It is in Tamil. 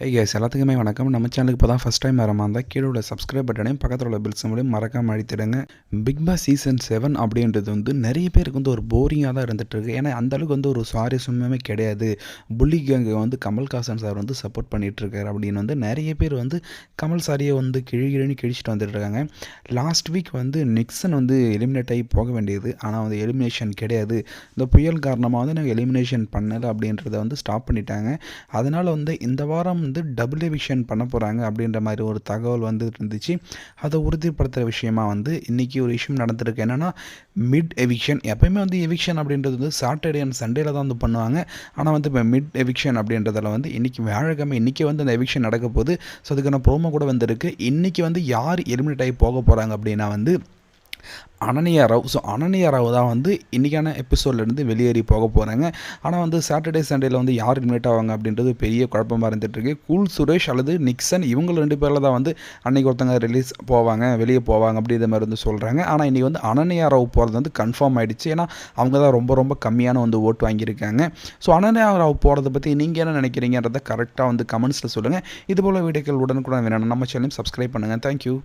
ஹே கேஸ் எல்லாத்துக்குமே வணக்கம். நம்ம சேனலுக்கு இப்போ தான் ஃபஸ்ட் டைம் வர மாதிரி இருந்தால் கீழே உள்ள சப்ஸ்கிரைப் பட்டனையும் பக்கத்தில் உள்ள பில் சிம்பிளையும் மறக்காமல் அழித்திடுங்க பிக் பாஸ் சீசன் செவன் அப்படின்றது வந்து நிறைய பேருக்கு வந்து ஒரு போரிங்காக தான் இருந்துட்டு இருக்கு. ஏன்னா அந்த அளவுக்கு வந்து ஒரு சுவாரஸ்யமே கிடையாது. புள்ளி கேங்கை வந்து கமல்ஹாசன் சார் வந்து சப்போர்ட் பண்ணிகிட்ருக்காரு இருக்காரு அப்படின்னு வந்து நிறைய பேர் வந்து கமல் சாரியை வந்து கிழிகிழின்னு கிழிச்சிட்டு வந்துட்டு இருக்காங்க. லாஸ்ட் வீக் வந்து நிக்சன் வந்து எலிமினேட் ஆகி போக வேண்டியது. ஆனால் வந்து எலிமினேஷன் கிடையாது. இந்த புயல் காரணமாக வந்து நாங்கள் எலிமினேஷன் பண்ணலை அப்படின்றத வந்து ஸ்டாப் பண்ணிட்டாங்க. அதனால் வந்து இந்த வாரம் வந்து டபுள் எவிக்ஷன் பண்ண போகிறாங்க அப்படின்ற மாதிரி ஒரு தகவல் வந்து இருந்துச்சு. அதை உறுதிப்படுத்துகிற விஷயமா வந்து இன்றைக்கி ஒரு விஷயம் நடந்திருக்கு. என்னென்னா மிட் எவிக்ஷன் எப்பயுமே வந்து எவிக்ஷன் அப்படின்றது வந்து சாட்டர்டே அண்ட் சண்டேல தான் வந்து பண்ணுவாங்க. ஆனால் வந்து இப்போ மிட் எவிக்ஷன் அப்படின்றதில் வந்து இன்றைக்கி வியாழக்கிழமை இன்றைக்கி வந்து அந்த எவிக்ஷன் நடக்க போகுது. ஸோ அதுக்கான ப்ரோமோ கூட வந்திருக்கு. இன்றைக்கி வந்து யார் எலிமினேட் ஆகி போக போகிறாங்க அப்படின்னா வந்து அனனியா ராவ் ஸோ அனனியா ராவ் தான் வந்து இன்றைக்கான எபிசோட்லேருந்து வெளியேறி போக போகிறாங்க ஆனால் வந்து சாட்டர்டே சண்டேயில் வந்து யார் இன்வைட் ஆவாங்க அப்படின்றது பெரிய குழப்பமாக இருந்துகிட்ருக்கு கூல் சுரேஷ் அல்லது நிக்சன் இவங்க ரெண்டு பேரில் தான் வந்து அன்றைக்கி ஒருத்தங்க ரிலீஸ் போவாங்க வெளியே போவாங்க அப்படின்ற மாதிரி வந்து சொல்கிறாங்க ஆனால் இன்றைக்கி வந்து அனன்யா ராவ் போகிறது வந்து கன்ஃபார்ம் ஆகிடுச்சு ஏன்னா அவங்க தான் ரொம்ப ரொம்ப கம்மியான வந்து ஓட்டு வாங்கியிருக்காங்க. ஸோ அனன்யா ராவ் போகிறத பற்றி நீங்கள் என்ன நினைக்கிறீங்கன்றதை கரெக்டாக வந்து கமெண்ட்ஸில் சொல்லுங்கள் இதுபோல் வீடியோக்கள் உடனுக்குடன் வேணும் நம்ம சேனலையும் சப்ஸ்கிரைப் பண்ணுங்கள் தேங்க்யூ